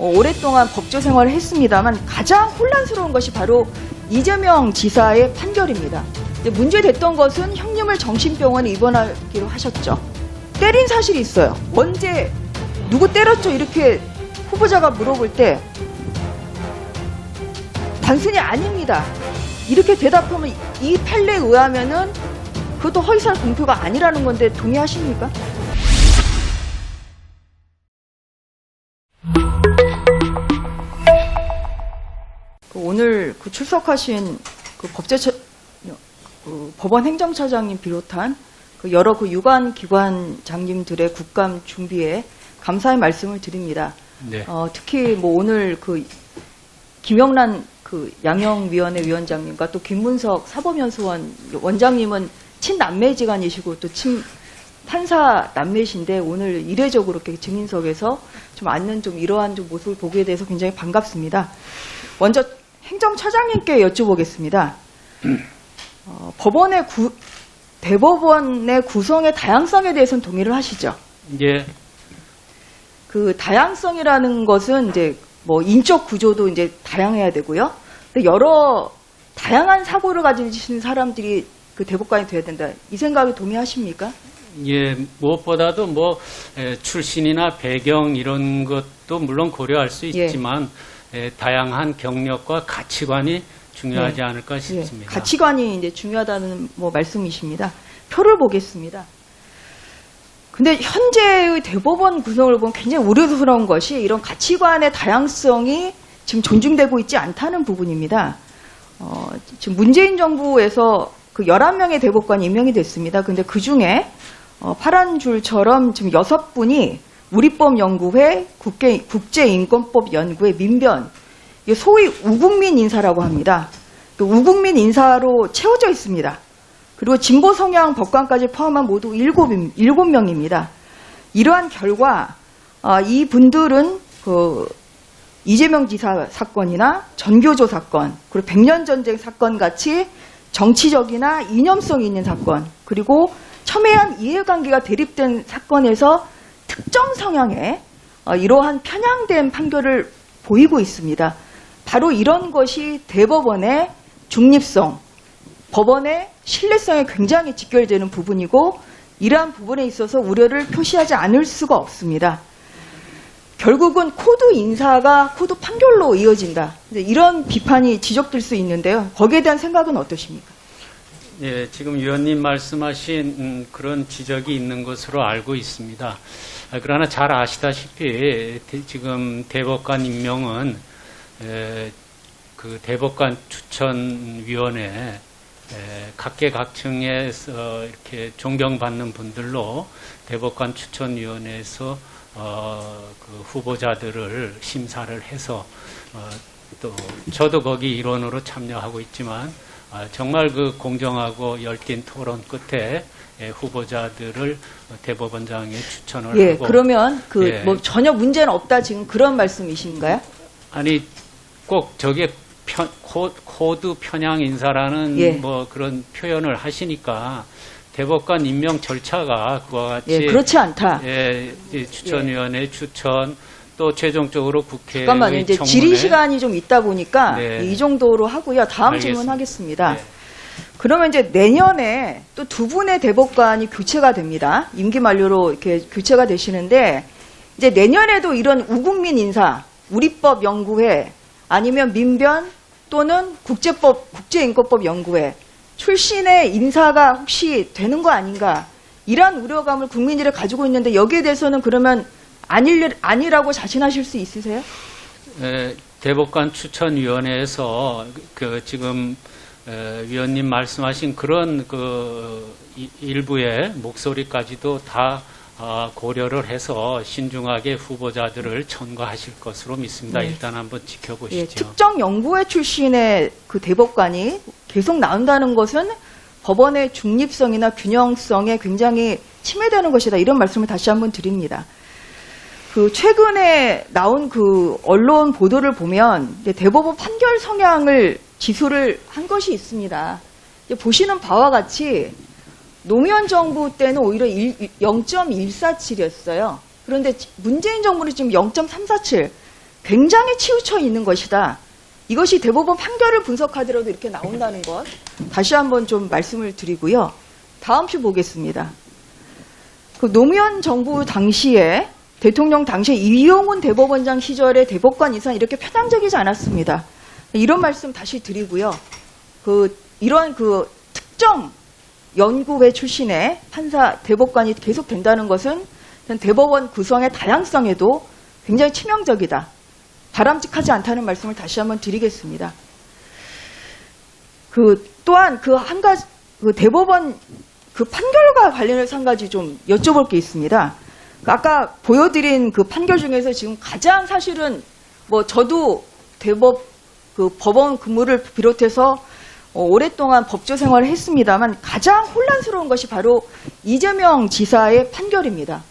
어, 오랫동안 법조 생활을 했습니다만 가장 혼란스러운 것이 바로 이재명 지사의 판결입니다. 문제됐던 것은 형님을 정신병원에 입원하기로 하셨죠. 때린 사실이 있어요. 언제 누구 때렸죠? 이렇게 후보자가 물어볼 때 단순히 아닙니다. 이렇게 대답하면 이 판례에 의하면은 그것도 허위사실 공표가 아니라는 건데 동의하십니까? 그 출석하신 그 법제처 그 법원 행정처장님 비롯한 그 여러 그 유관 기관 장님들의 국감 준비에 감사의 말씀을 드립니다. 네. 어, 특히 뭐 오늘 그 김영란 그 양형위원회 위원장님과 또 김문석 사법연수원 원장님은 친남매지간이시고 또 친 판사 남매신데 오늘 이례적으로 이렇게 증인석에서 좀 앉는 좀 이러한 좀 모습을 보게 돼서 굉장히 반갑습니다. 먼저 행정처장님께 여쭤보겠습니다. 어, 법원의 구, 대법원의 구성의 다양성에 대해서는 동의를 하시죠? 예, 그 다양성이라는 것은 이제 뭐 인적 구조도 이제 다양해야 되고요. 근데 여러 다양한 사고를 가지신 사람들이 그 대법관이 돼야 된다. 이 생각에 동의하십니까? 예, 무엇보다도 뭐 에, 출신이나 배경 이런 것도 물론 고려할 수 예. 있지만 에, 다양한 경력과 가치관이 중요하지 네. 않을까 예, 싶습니다. 가치관이 이제 중요하다는 뭐 말씀이십니다. 표를 보겠습니다. 근데 현재의 대법원 구성을 보면 굉장히 우려스러운 것이 이런 가치관의 다양성이 지금 존중되고 있지 않다는 부분입니다. 어, 지금 문재인 정부에서 그 11명의 대법관이 임명이 됐습니다. 근데 그 중에 어, 파란 줄처럼 지금 여섯 분이 우리법연구회, 국회, 국제인권법연구회 민변, 소위 우국민 인사라고 합니다. 그 우국민 인사로 채워져 있습니다. 그리고 진보 성향 법관까지 포함한 모두 일곱, 일곱 명입니다. 이러한 결과, 아, 이 분들은 그 이재명 지사 사건이나 전교조 사건, 그리고 백년 전쟁 사건 같이 정치적이나 이념성 있는 사건, 그리고 첨예한 이해관계가 대립된 사건에서 특정 성향의 어, 이러한 편향된 판결을 보이고 있습니다. 바로 이런 것이 대법원의 중립성, 법원의 신뢰성에 굉장히 직결되는 부분이고 이러한 부분에 있어서 우려를 표시하지 않을 수가 없습니다. 결국은 코드 인사가 코드 판결로 이어진다. 이런 비판이 지적될 수 있는데요. 거기에 대한 생각은 어떠십니까? 예, 지금 위원님 말씀하신 음, 그런 지적이 있는 것으로 알고 있습니다. 아, 그러나 잘 아시다시피 대- 지금 대법관 임명은 에, 그 대법관 추천위원회 에, 각계각층에서 이렇게 존경받는 분들로 대법관 추천위원회에서 어, 그 후보자들을 심사를 해서 어, 또 저도 거기 일원으로 참여하고 있지만 아, 정말 그 공정하고 열띤 토론 끝에 예, 후보자들을 대법원장에 추천을 예, 하고 그러면 그 예. 뭐 전혀 문제는 없다 지금 그런 말씀이신가요? 아니 꼭 저게 편- 코, 코드 편향 인사라는 예. 뭐 그런 표현을 하시니까 대법관 임명 절차가 그와 같이 예, 그렇지 않다. 예, 이 추천위원회 추천 또 최종적으로 국회의 잠깐만요. 이제 질의 시간이 좀 있다 보니까 네. 이 정도로 하고요. 다음 알겠습니다. 질문 하겠습니다. 네. 그러면 이제 내년에 또 두 분의 대법관이 교체가 됩니다. 임기 만료로 이렇게 교체가 되시는데 이제 내년에도 이런 우국민 인사, 우리법 연구회 아니면 민변 또는 국제법 국제인권법 연구회 출신의 인사가 혹시 되는 거 아닌가 이러한 우려감을 국민들이 가지고 있는데 여기에 대해서는 그러면 아닐 아니라고 자신하실 수 있으세요? 에, 대법관 추천위원회에서 그 지금 에, 위원님 말씀하신 그런 그 이- 일부의 목소리까지도 다 아, 고려를 해서 신중하게 후보자들을 천거하실 것으로 믿습니다. 네. 일단 한번 예, 지켜보시죠. 특정 연구회 출신의 그 대법관이 계속 나온다는 것은 법원의 중립성이나 균형성에 굉장히 침해되는 것이다. 이런 말씀을 다시 한번 드립니다. 그 최근에 나온 그 언론 보도를 보면 대법원 판결 성향을 지수를 한 것이 있습니다. 보시는 바와 같이 노무현 정부 때는 오히려 0.147이었어요. 그런데 문재인 정부는 지금 0.347. 굉장히 치우쳐 있는 것이다. 이것이 대법원 판결을 분석하더라도 이렇게 나온다는 것 다시 한번 좀 말씀을 드리고요. 다음 표 보겠습니다. 그 노무현 정부 당시에 대통령 당시에 이용훈 대법원장 시절에 대법관 이상 이렇게 편향적이지 않았습니다. 이런 말씀 다시 드리고요. 그 이러한 그 특정 연구회 출신의 판사 대법관이 계속 된다는 것은 대법원 구성의 다양성에도 굉장히 치명적이다. 바람직하지 않다는 말씀을 다시 한번 드리겠습니다. 그 또한 그 한 가지 그 대법원 그 판결과 관련해서 한 가지 좀 여쭤볼 게 있습니다. 그 아까 보여드린 그 판결 중에서 지금 가장 사실은 뭐 저도 대법 그 법원 근무를 비롯해서 어, 오랫동안 법조 생활을 했습니다만 가장 혼란스러운 것이 바로 이재명 지사의 판결입니다.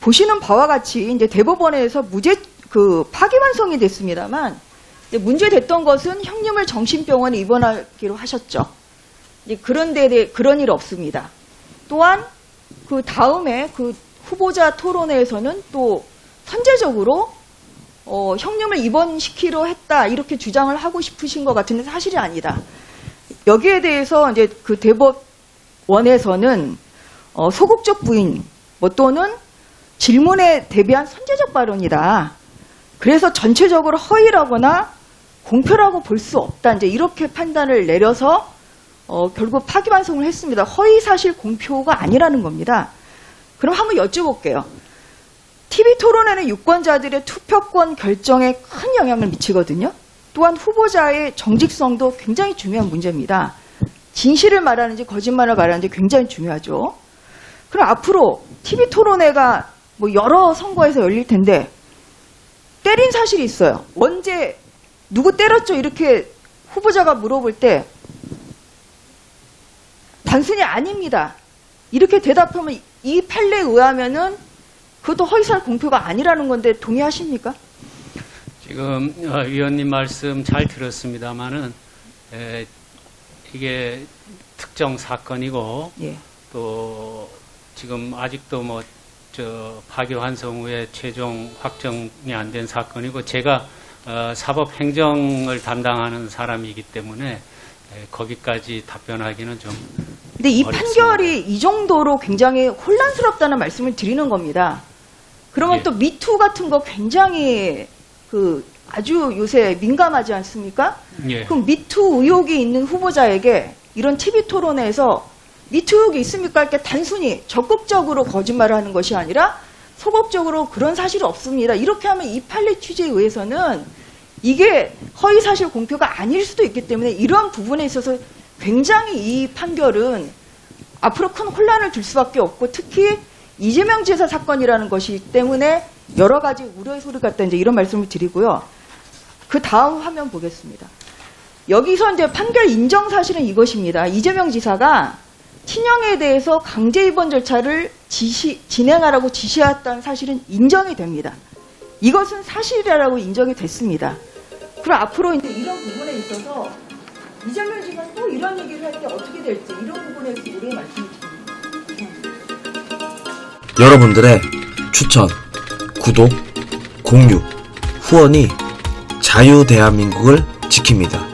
보시는 바와 같이 이제 대법원에서 무죄 그 파기환송이 됐습니다만 문제됐던 것은 형님을 정신병원에 입원하기로 하셨죠. 그런데 그런 일 없습니다. 또한 그 다음에 그 후보자 토론회에서는 또 선제적으로 어, 형님을 입원시키려 했다 이렇게 주장을 하고 싶으신 것 같은데 사실이 아니다. 여기에 대해서 이제 그 대법원에서는 어, 소극적 부인 뭐 또는 질문에 대비한 선제적 발언이다. 그래서 전체적으로 허위라거나 공표라고 볼 수 없다. 이제 이렇게 판단을 내려서 어, 결국 파기환송을 했습니다. 허위 사실 공표가 아니라는 겁니다. 그럼 한번 여쭤볼게요. TV 토론회는 유권자들의 투표권 결정에 큰 영향을 미치거든요. 또한 후보자의 정직성도 굉장히 중요한 문제입니다. 진실을 말하는지 거짓말을 말하는지 굉장히 중요하죠. 그럼 앞으로 TV 토론회가 뭐 여러 선거에서 열릴 텐데 때린 사실이 있어요. 언제 누구 때렸죠? 이렇게 후보자가 물어볼 때 단순히 아닙니다. 이렇게 대답하면 이 판례에 의하면은 그것도 허위사실 공표가 아니라는 건데 동의하십니까? 지금 어, 위원님 말씀 잘 들었습니다마는 에, 이게 특정 사건이고 예. 또 지금 아직도 뭐저 파기환송 후에 최종 확정이 안 된 사건이고 제가 어, 사법 행정을 담당하는 사람이기 때문에 에, 거기까지 답변하기는 좀 근데 이 어렵습니다. 판결이 이 정도로 굉장히 혼란스럽다는 말씀을 드리는 겁니다. 그러면 예. 또 미투 같은 거 굉장히 그 아주 요새 민감하지 않습니까? 예. 그럼 미투 의혹이 있는 후보자에게 이런 TV 토론회에서 미투 의혹이 있습니까? 이렇게 단순히 적극적으로 거짓말을 하는 것이 아니라 소극적으로 그런 사실이 없습니다. 이렇게 하면 이 판례 취지에 의해서는 이게 허위 사실 공표가 아닐 수도 있기 때문에 이러한 부분에 있어서 굉장히 이 판결은 앞으로 큰 혼란을 줄 수밖에 없고 특히 이재명 지사 사건이라는 것이기 때문에 여러 가지 우려의 소리가 있다 이제 이런 말씀을 드리고요. 그 다음 화면 보겠습니다. 여기서 이제 판결 인정 사실은 이것입니다. 이재명 지사가 친형에 대해서 강제 입원 절차를 지시, 진행하라고 지시했다는 사실은 인정이 됩니다. 이것은 사실이라고 인정이 됐습니다. 그럼 앞으로 이제 이런 부분에 있어서 이재명 지사가 또 이런 얘기를 할 때 어떻게 될지 이런 부분에 대해서 우리의 말씀을 드립니다. 여러분들의 추천, 구독, 공유, 후원이 자유 대한민국을 지킵니다.